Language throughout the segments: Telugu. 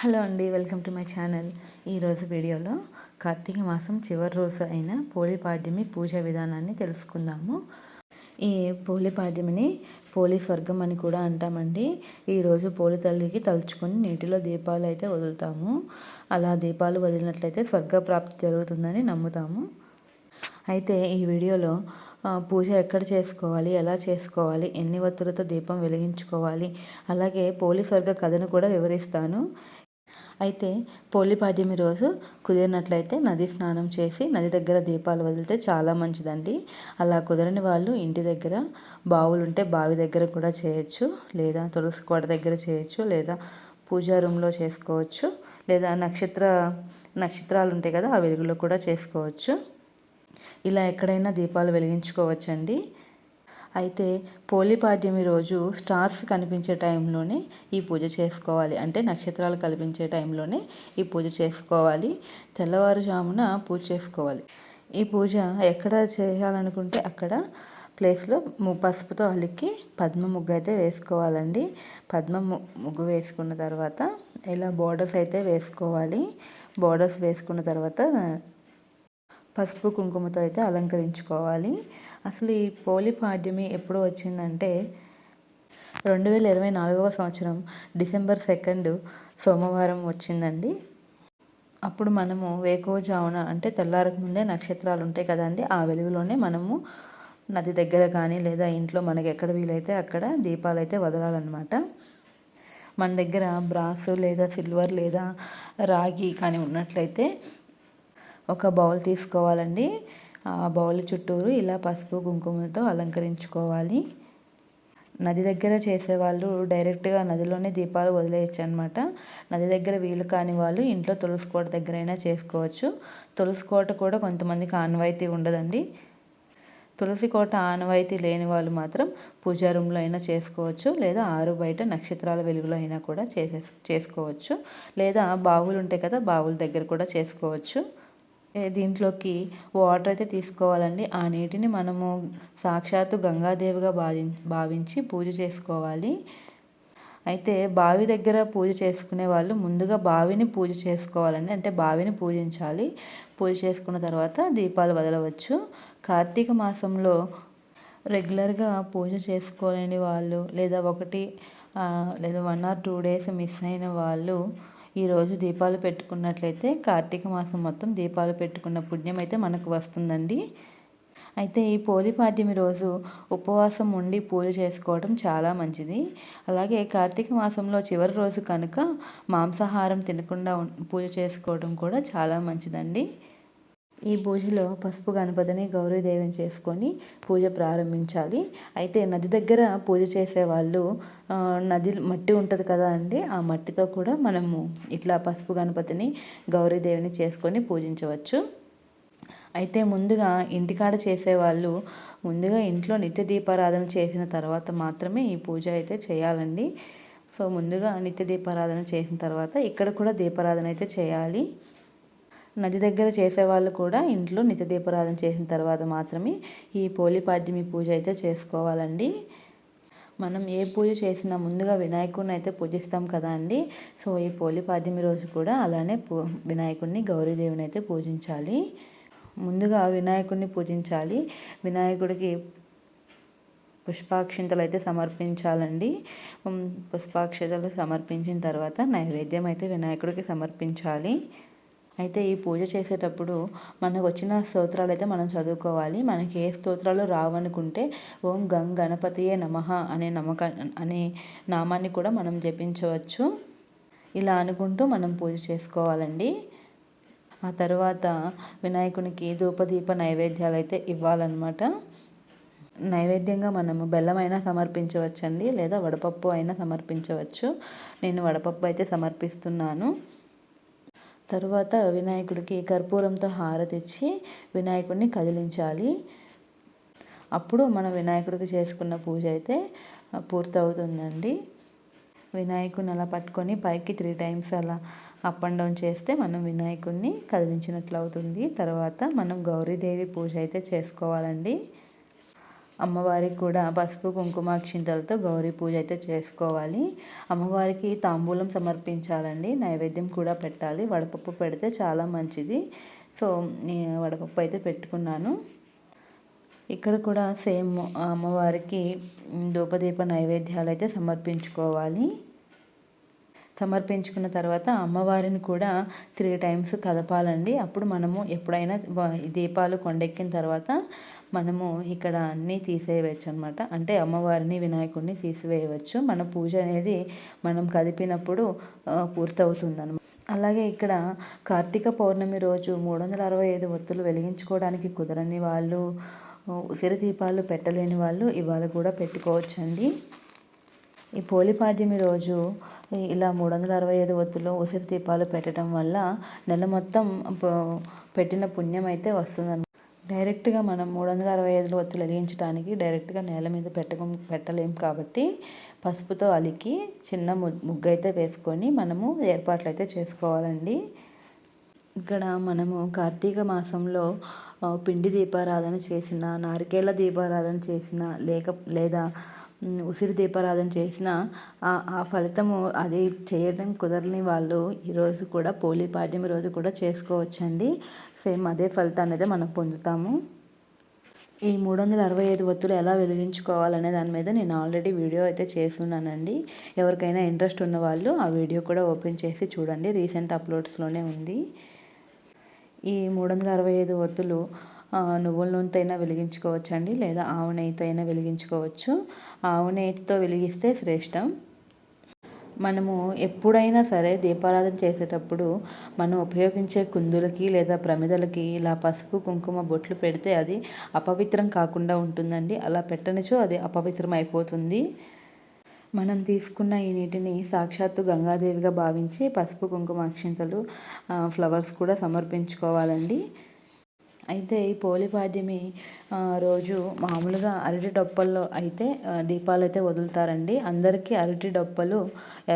హలో అండి వెల్కమ్ టు మై ఛానల్. ఈరోజు వీడియోలో కార్తీక మాసం చివరి రోజు అయిన పోలిపాడ్యమి పూజా విధానాన్ని తెలుసుకుందాము. ఈ పోలిపాడ్యమిని పోలి స్వర్గం అని కూడా అంటామండి. ఈరోజు పోలి తల్లికి తలుచుకొని నీటిలో దీపాలు అయితే వదులుతాము. అలా దీపాలు వదిలినట్లయితే స్వర్గ ప్రాప్తి జరుగుతుందని నమ్ముతాము. అయితే ఈ వీడియోలో పూజ ఎక్కడ చేసుకోవాలి ఎలా చేసుకోవాలి ఎన్ని వత్తులతో దీపం వెలిగించుకోవాలి అలాగే పోలీస్ వర్గ కథను కూడా వివరిస్తాను. అయితే పోలిపాడ్యమి రోజు కుదిరినట్లయితే నది స్నానం చేసి నది దగ్గర దీపాలు వదిలితే చాలా మంచిదండి. అలా కుదరని వాళ్ళు ఇంటి దగ్గర బావులు ఉంటే బావి దగ్గర కూడా చేయొచ్చు లేదా తులసి కోట దగ్గర చేయొచ్చు లేదా పూజా రూమ్లో చేసుకోవచ్చు లేదా నక్షత్ర నక్షత్రాలు ఉంటాయి కదా ఆ వెలుగులో కూడా చేసుకోవచ్చు. ఇలా ఎక్కడైనా దీపాలు వెలిగించుకోవచ్చండి. అయితే పోలిపాడ్యమి రోజు స్టార్స్ కనిపించే టైంలోనే ఈ పూజ చేసుకోవాలి. అంటే నక్షత్రాలు కనిపించే టైంలోనే ఈ పూజ చేసుకోవాలి. తెల్లవారుజామున పూజ చేసుకోవాలి. ఈ పూజ ఎక్కడ చేయాలనుకుంటే అక్కడ ప్లేస్లో పసుపుతో అలికి పద్మ ముగ్గు అయితే వేసుకోవాలండి. పద్మ ముగ్గు వేసుకున్న తర్వాత ఇలా బోర్డర్స్ అయితే వేసుకోవాలి. బోర్డర్స్ వేసుకున్న తర్వాత పసుపు కుంకుమతో అయితే అలంకరించుకోవాలి. అసలు ఈ పోలి పాడ్యమి ఎప్పుడు వచ్చిందంటే రెండు వేల ఇరవై నాలుగవ సంవత్సరం డిసెంబర్ సెకండ్ సోమవారం వచ్చిందండి. అప్పుడు మనము వేకోజామున అంటే తెల్లారకు ముందే నక్షత్రాలు ఉంటాయి కదండి ఆ వెలుగులోనే మనము నది దగ్గర కానీ లేదా ఇంట్లో మనకి ఎక్కడ వీలైతే అక్కడ దీపాలు అయితే వదలాలన్నమాట. మన దగ్గర బ్రాస్ లేదా సిల్వర్ లేదా రాగి కానీ ఉన్నట్లయితే ఒక బౌల్ తీసుకోవాలండి. బౌల్ చుట్టూరు ఇలా పసుపు కుంకుమలతో అలంకరించుకోవాలి. నది దగ్గర చేసేవాళ్ళు డైరెక్ట్గా నదిలోనే దీపాలు వదిలేయచ్చు అనమాట నది దగ్గర వీలు కాని వాళ్ళు ఇంట్లో తులసి కోట దగ్గరైనా చేసుకోవచ్చు. తులసి కోట కూడా కొంతమందికి ఆనవాయితీ ఉండదండి. తులసి కోట ఆనవాయితీ లేని వాళ్ళు మాత్రం పూజా రూమ్లో అయినా చేసుకోవచ్చు. లేదా ఆరు బయట నక్షత్రాల వెలుగులో అయినా కూడా చేసే చేసుకోవచ్చు. లేదా బావులు ఉంటాయి కదా బావుల దగ్గర కూడా చేసుకోవచ్చు. దీంట్లోకి వాటర్ అయితే తీసుకోవాలండి. ఆ నీటిని మనము సాక్షాత్తు గంగాదేవిగా భావి భావించి పూజ చేసుకోవాలి. అయితే బావి దగ్గర పూజ చేసుకునే వాళ్ళు ముందుగా బావిని పూజ చేసుకోవాలండి. అంటే బావిని పూజించాలి. పూజ చేసుకున్న తర్వాత దీపాలు వదలవచ్చు. కార్తీక మాసంలో రెగ్యులర్గా పూజ చేసుకోలేని వాళ్ళు లేదా ఒకటి లేదా one or two days miss అయిన వాళ్ళు ఈరోజు దీపాలు పెట్టుకున్నట్లయితే కార్తీక మాసం మొత్తం దీపాలు పెట్టుకున్న పుణ్యం అయితే మనకు వస్తుందండి. అయితే ఈ పోలిపాడ్యమి రోజు ఉపవాసం ఉండి పూజ చేసుకోవడం చాలా మంచిది. అలాగే కార్తీక మాసంలో చివరి రోజు కనుక మాంసాహారం తినకుండా పూజ చేసుకోవడం కూడా చాలా మంచిదండి. ఈ పూజలో పసుపు గణపతిని గౌరీదేవిని చేసుకొని పూజ ప్రారంభించాలి. అయితే నది దగ్గర పూజ చేసేవాళ్ళు నది మట్టి ఉంటుంది కదా అండి ఆ మట్టితో కూడా మనము ఇట్లా పసుపు గణపతిని గౌరీదేవిని చేసుకొని పూజించవచ్చు. అయితే ముందుగా ఇంటికాడ చేసేవాళ్ళు ముందుగా ఇంట్లో నిత్య దీపారాధన చేసిన తర్వాత మాత్రమే ఈ పూజ అయితే చేయాలండి. సో ముందుగా నిత్య దీపారాధన చేసిన తర్వాత ఇక్కడ కూడా దీపారాధన అయితే చేయాలి. నది దగ్గర చేసేవాళ్ళు కూడా ఇంట్లో నిత్య దీపారాధన చేసిన తర్వాత మాత్రమే ఈ పోలిపాడ్యమి పూజ అయితే చేసుకోవాలండి. మనం ఏ పూజ చేసినా ముందుగా వినాయకుడిని అయితే పూజిస్తాం కదా అండి. సో ఈ పోలిపాడ్యమి రోజు కూడా అలానే పూ వినాయకుడిని గౌరీదేవిని అయితే పూజించాలి. ముందుగా వినాయకుడిని పూజించాలి. వినాయకుడికి పుష్పాక్షింతలు అయితే సమర్పించాలండి. పుష్పాక్షతలు సమర్పించిన తర్వాత నైవేద్యం అయితే వినాయకుడికి సమర్పించాలి. అయితే ఈ పూజ చేసేటప్పుడు మనకు వచ్చిన స్తోత్రాలు అయితే మనం చదువుకోవాలి. మనకి ఏ స్తోత్రాలు రావనుకుంటే ఓం గం గణపతియే నమ అనే నమ్మక అనే నామాన్ని కూడా మనం జపించవచ్చు. ఇలా అనుకుంటూ మనం పూజ చేసుకోవాలండి. ఆ తర్వాత వినాయకునికి ధూపదీప నైవేద్యాలు అయితే ఇవ్వాలన్నమాట. నైవేద్యంగా మనము బెల్లం అయినా సమర్పించవచ్చండి లేదా వడపప్పు అయినా సమర్పించవచ్చు. నేను వడపప్పు అయితే సమర్పిస్తున్నాను. తరువాత వినాయకుడికి కర్పూరంతో హారతిచ్చి వినాయకుడిని కదిలించాలి. అప్పుడు మనం వినాయకుడికి చేసుకున్న పూజ అయితే పూర్తవుతుందండి. వినాయకుడిని అలా పట్టుకొని పైకి త్రీ టైమ్స్ అలా అప్ అండ్ డౌన్ చేస్తే మనం వినాయకుడిని కదిలించినట్లు అవుతుంది తర్వాత మనం గౌరీదేవి పూజ అయితే చేసుకోవాలండి. అమ్మవారికి కూడా పసుపు కుంకుమ అక్షింతలతో గౌరీ పూజ అయితే చేసుకోవాలి. అమ్మవారికి తాంబూలం సమర్పించాలండి. నైవేద్యం కూడా పెట్టాలి. వడపప్పు పెడితే చాలా మంచిది. సో వడపప్పు అయితే పెట్టుకున్నాను. ఇక్కడ కూడా సేమ్ అమ్మవారికి ధూపదీప నైవేద్యాలు అయితే సమర్పించుకోవాలి. సమర్పించుకున్న తర్వాత అమ్మవారిని కూడా త్రీ టైమ్స్ కదపాలండి. అప్పుడు మనము ఎప్పుడైనా దీపాలు కొండెక్కిన తర్వాత మనము ఇక్కడ అన్నీ తీసేయవచ్చు అనమాట అంటే అమ్మవారిని వినాయకుడిని తీసివేయవచ్చు. మన పూజ అనేది మనం కదిపినప్పుడు పూర్తవుతుంది అనమాట అలాగే ఇక్కడ కార్తీక పౌర్ణమి రోజు మూడు వందల అరవై ఐదు ఒత్తులు వెలిగించుకోవడానికి కుదరని వాళ్ళు ఉసిరి దీపాలు పెట్టలేని వాళ్ళు ఇవాళ కూడా పెట్టుకోవచ్చండి. ఈ పోలిపాడ్యమి రోజు ఇలా మూడు వందల అరవై ఐదు ఒత్తులు ఉసిరి దీపాలు పెట్టడం వల్ల నెల మొత్తం పెట్టిన పుణ్యం అయితే వస్తుంది డైరెక్ట్గా మనం మూడు వందల అరవై ఐదు ఒత్తులు వెలిగించడానికి డైరెక్ట్గా నేల మీద పెట్టక పెట్టలేం కాబట్టి పసుపుతో అలికి చిన్న ముగ్గు అయితే వేసుకొని మనము ఏర్పాట్లు అయితే చేసుకోవాలండి. ఇక్కడ మనము కార్తీక మాసంలో పిండి దీపారాధన చేసిన నారికేళ్ళ దీపారాధన చేసిన లేక లేదా ఉసిరి దీపారాధన చేసిన ఆ ఫలితము అది చేయడం కుదరని వాళ్ళు ఈరోజు కూడా పోలీ పాడ్యమి రోజు కూడా చేసుకోవచ్చండి. సేమ్ అదే ఫలితాన్ని అయితే మనం పొందుతాము. ఈ మూడు వందల అరవై ఐదు ఒత్తులు ఎలా వెలిగించుకోవాలనే దాని మీద నేను ఆల్రెడీ వీడియో అయితే చేస్తున్నానండి. ఎవరికైనా ఇంట్రెస్ట్ ఉన్న వాళ్ళు ఆ వీడియో కూడా ఓపెన్ చేసి చూడండి. రీసెంట్ అప్లోడ్స్లోనే ఉంది. ఈ మూడు వందల అరవై ఐదు ఒత్తులు నువ్వుల నూనెతో అయినా వెలిగించుకోవచ్చు అండి లేదా ఆవు నెయ్యితో అయినా వెలిగించుకోవచ్చు. ఆవు నెయ్యితో వెలిగిస్తే శ్రేష్టం. మనము ఎప్పుడైనా సరే దీపారాధన చేసేటప్పుడు మనం ఉపయోగించే కుందులకి లేదా ప్రమిదలకి ఇలా పసుపు కుంకుమ బొట్లు పెడితే అది అపవిత్రం కాకుండా ఉంటుందండి. అలా పెట్టనిచో అది అపవిత్రం అయిపోతుంది మనం తీసుకున్న ఈ నీటిని సాక్షాత్తు గంగాదేవిగా భావించి పసుపు కుంకుమ అక్షింతలు ఫ్లవర్స్ కూడా సమర్పించుకోవాలండి. అయితే ఈ పోలిపాడ్యమి రోజు మామూలుగా అరటి డొప్పల్లో అయితే దీపాలు అయితే వదులుతారండి. అందరికీ అరటి డొప్పలు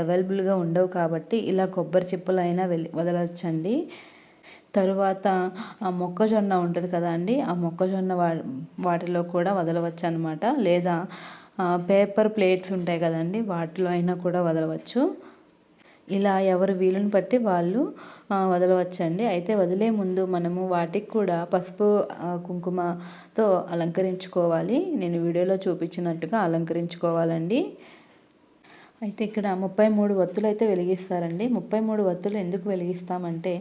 అవైలబుల్గా ఉండవు కాబట్టి ఇలా కొబ్బరి చిప్పలు అయినా వెళ్ళి వదలొచ్చండి. తరువాత ఆ మొక్కజొన్న ఉంటుంది కదా అండి ఆ మొక్కజొన్న వా వాటిలో కూడా వదలవచ్చు అనమాట లేదా పేపర్ ప్లేట్స్ ఉంటాయి కదండి వాటిలో అయినా కూడా వదలవచ్చు. ఇలా ఎవరు వీలుని బట్టి వాళ్ళు వదలవచ్చండి. అయితే వదిలే ముందు మనము వాటికి కూడా పసుపు కుంకుమతో అలంకరించుకోవాలి. నేను వీడియోలో చూపించినట్టుగా అలంకరించుకోవాలండి. అయితే ఇక్కడ ముప్పై మూడు వత్తులు అయితే వెలిగిస్తారండి. ముప్పై మూడు వత్తులు ఎందుకు వెలిగిస్తామంటే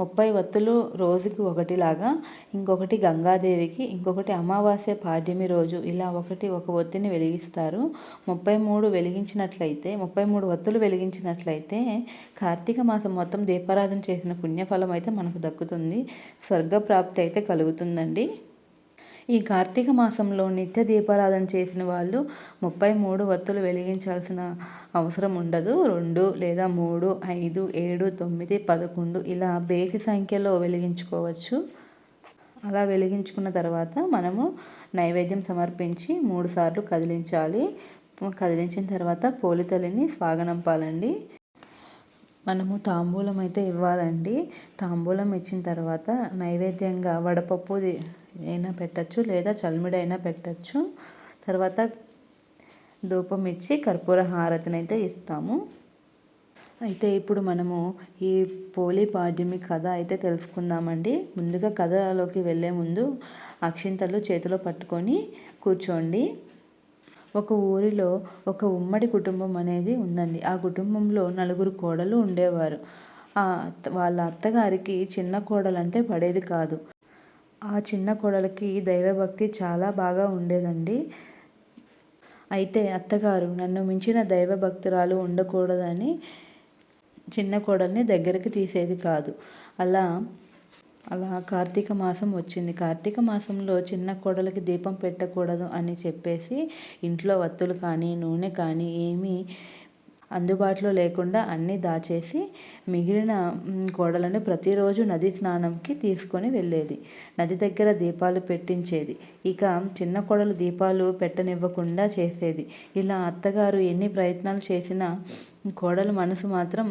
ముప్పై వత్తులు రోజుకి ఒకటిలాగా ఇంకొకటి గంగాదేవికి ఇంకొకటి అమావాస్య పాడ్యమి రోజు ఇలా ఒకటి ఒక ఒత్తిని వెలిగిస్తారు. ముప్పై మూడు వెలిగించినట్లయితే ముప్పై మూడు వత్తులు వెలిగించినట్లయితే కార్తీక మాసం మొత్తం దీపారాధన చేసిన పుణ్యఫలం అయితే మనకు దక్కుతుంది. స్వర్గప్రాప్తి అయితే కలుగుతుందండి. ఈ కార్తీక మాసంలో నిత్య దీపారాధన చేసిన వాళ్ళు ముప్పై మూడు వత్తులు వెలిగించాల్సిన అవసరం ఉండదు. రెండు లేదా మూడు ఐదు ఏడు తొమ్మిది పదకొండు ఇలా బేసి సంఖ్యలో వెలిగించుకోవచ్చు. అలా వెలిగించుకున్న తర్వాత మనము నైవేద్యం సమర్పించి మూడు సార్లు కదిలించాలి. కదిలించిన తర్వాత పోలితల్లిని స్వాగనంపాలండి. మనము తాంబూలం అయితే ఇవ్వాలండి. తాంబూలం ఇచ్చిన తర్వాత నైవేద్యంగా వడపప్పు అయినా పెట్టచ్చు లేదా చల్మిడైనా అయినా పెట్టచ్చు. తర్వాత ధూపం ఇచ్చి కర్పూర హారతిని అయితే ఇస్తాము. అయితే ఇప్పుడు మనము ఈ పోలి పాడ్యమి కథ అయితే తెలుసుకుందామండి. ముందుగా కథలోకి వెళ్ళే ముందు అక్షింతలు చేతిలో పట్టుకొని కూర్చోండి. ఒక ఊరిలో ఒక ఉమ్మడి కుటుంబం అనేది ఉందండి. ఆ కుటుంబంలో నలుగురు కోడలు ఉండేవారు. వాళ్ళ అత్తగారికి చిన్న కోడలంటే పడేది కాదు. ఆ చిన్న కోడలికి దైవభక్తి చాలా బాగా ఉండేదండి. అయితే అత్తగారు నన్ను మించిన దైవభక్తురాలు ఉండకూడదని చిన్న కోడల్ని దగ్గరికి తీసేది కాదు. అలా అలా కార్తీక మాసం వచ్చింది. కార్తీక మాసంలో చిన్న కోడలికి దీపం పెట్టకూడదు అని చెప్పేసి ఇంట్లో వత్తులు కానీ నూనె కానీ ఏమీ అందుబాటులో లేకుండా అన్నీ దాచేసి మిగిలిన కోడలను ప్రతిరోజు నది స్నానంకి తీసుకొని వెళ్ళేది. నది దగ్గర దీపాలు పెట్టించేది. ఇక చిన్న కోడలు దీపాలు పెట్టనివ్వకుండా చేసేది. ఇలా అత్తగారు ఎన్ని ప్రయత్నాలు చేసినా కోడలు మనసు మాత్రం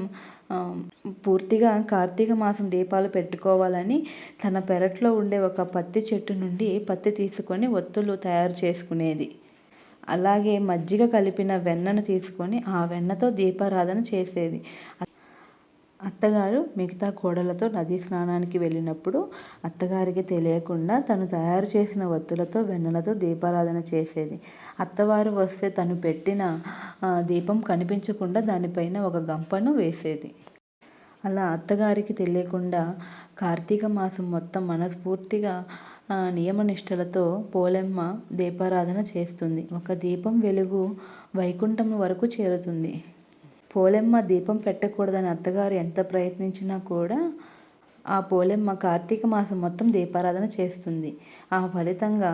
పూర్తిగా కార్తీక మాసం దీపాలు పెట్టుకోవాలని తన పెరట్లో ఉండే ఒక పత్తి చెట్టు నుండి పత్తి తీసుకొని ఒత్తులు తయారు చేసుకునేది. అలాగే మజ్జిగ కలిపిన వెన్నను తీసుకొని ఆ వెన్నతో దీపారాధన చేసేది. అత్తగారు మిగతా కోడలతో నదీ స్నానానికి వెళ్ళినప్పుడు అత్తగారికి తెలియకుండా తను తయారు చేసిన వత్తులతో వెన్నలతో దీపారాధన చేసేది. అత్తవారు వస్తే తను పెట్టిన దీపం కనిపించకుండా దానిపైన ఒక గంపను వేసేది. అలా అత్తగారికి తెలియకుండా కార్తీక మాసం మొత్తం మనస్ఫూర్తిగా నియమనిష్టలతో పోలెమ్మ దీపారాధన చేస్తుంది. ఒక దీపం వెలుగు వైకుంఠం వరకు చేరుతుంది. పోలెమ్మ దీపం పెట్టకూడదని అత్తగారు ఎంత ప్రయత్నించినా కూడా ఆ పోలెమ్మ కార్తీక మాసం మొత్తం దీపారాధన చేస్తుంది. ఆ ఫలితంగా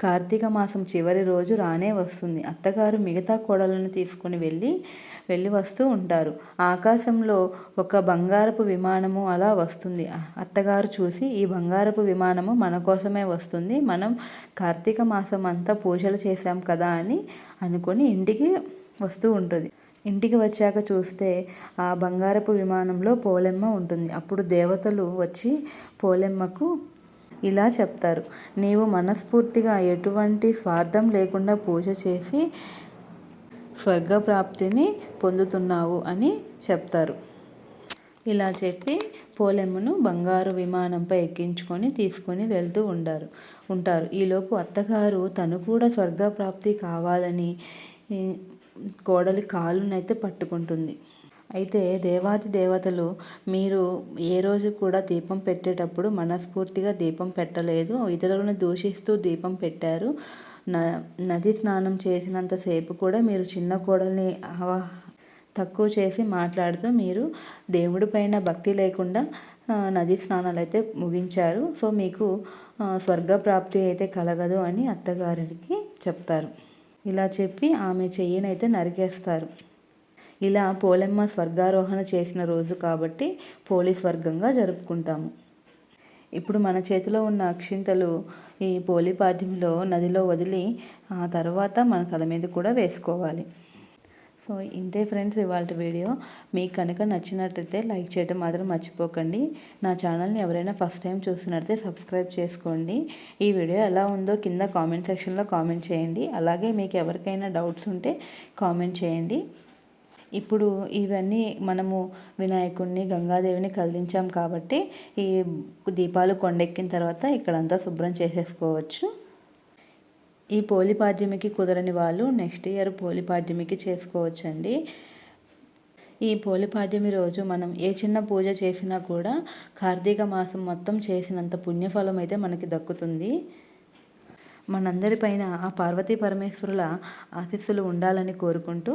కార్తీక మాసం చివరి రోజు రానే వస్తుంది. అత్తగారు మిగతా కోడలను తీసుకుని వెళ్ళి వెళ్ళి వస్తూ ఉంటారు. ఆకాశంలో ఒక బంగారపు విమానము అలా వస్తుంది. అత్తగారు చూసి ఈ బంగారపు విమానము మన కోసమే వస్తుంది. మనం కార్తీక మాసం అంతా పూజలు చేశాం కదా అని అనుకొని ఇంటికి వస్తూ ఉంటుంది. ఇంటికి వచ్చాక చూస్తే ఆ బంగారపు విమానంలో పోలెమ్మ ఉంటుంది. అప్పుడు దేవతలు వచ్చి పోలెమ్మకు ఇలా చెప్తారు. నీవు మనస్ఫూర్తిగా ఎటువంటి స్వార్థం లేకుండా పూజ చేసి స్వర్గప్రాప్తిని పొందుతున్నావు అని చెప్తారు. ఇలా చెప్పి పోలెమ్మను బంగారు విమానంపై ఎక్కించుకొని తీసుకొని వెళ్తూ ఉండారు. ఉంటారు. ఈలోపు అత్తగారు తను కూడా స్వర్గప్రాప్తి కావాలని కోడలి కాళ్ళనైతే పట్టుకుంటుంది. అయితే దేవాది దేవతలు మీరు ఏ రోజు కూడా దీపం పెట్టేటప్పుడు మనస్ఫూర్తిగా దీపం పెట్టలేదు. ఇతరులను దూషిస్తూ దీపం పెట్టారు. న నది స్నానం చేసినంతసేపు కూడా మీరు చిన్న కోడల్ని తక్కువ చేసి మాట్లాడుతూ మీరు దేవుడి పైన భక్తి లేకుండా నది స్నానాలు అయితే ముగించారు. సో మీకు స్వర్గ ప్రాప్తి అయితే కలగదు అని అత్తగారికి చెప్తారు. ఇలా చెప్పి ఆమె చెయ్యినైతే నరికేస్తారు. ఇలా పోలెమ్మ స్వర్గారోహణ చేసిన రోజు కాబట్టి పోలీస్ వర్గంగా జరుపుకుంటాము. ఇప్పుడు మన చేతిలో ఉన్న అక్షింతలు ఈ పోలిపాడ్యంలో నదిలో వదిలి ఆ తర్వాత మన తల మీద కూడా వేసుకోవాలి. సో ఇంతే ఫ్రెండ్స్ ఇవాళ వీడియో. మీకు కనుక నచ్చినట్టయితే లైక్ చేయడం మాత్రం మర్చిపోకండి. నా ఛానల్ని ఎవరైనా ఫస్ట్ టైం చూస్తున్నట్లయితే సబ్స్క్రైబ్ చేసుకోండి. ఈ వీడియో ఎలా ఉందో కింద కామెంట్ సెక్షన్లో కామెంట్ చేయండి. అలాగే మీకు ఎవరికైనా డౌట్స్ ఉంటే కామెంట్ చేయండి. ఇప్పుడు ఇవన్నీ మనము వినాయకుడిని గంగాదేవిని కదిలించాం కాబట్టి ఈ దీపాలు కొండెక్కిన తర్వాత ఇక్కడంతా శుభ్రం చేసేసుకోవచ్చు. ఈ పోలిపాడ్యమికి కుదరని వాళ్ళు నెక్స్ట్ ఇయర్ పోలిపాడ్యమికి చేసుకోవచ్చండి. ఈ పోలిపాడ్యమి రోజు మనం ఏ చిన్న పూజ చేసినా కూడా కార్తీక మాసం మొత్తం చేసినంత పుణ్యఫలం అయితే మనకి దక్కుతుంది. మనందరిపైన ఆ పార్వతీ పరమేశ్వరుల ఆశీస్సులు ఉండాలని కోరుకుంటూ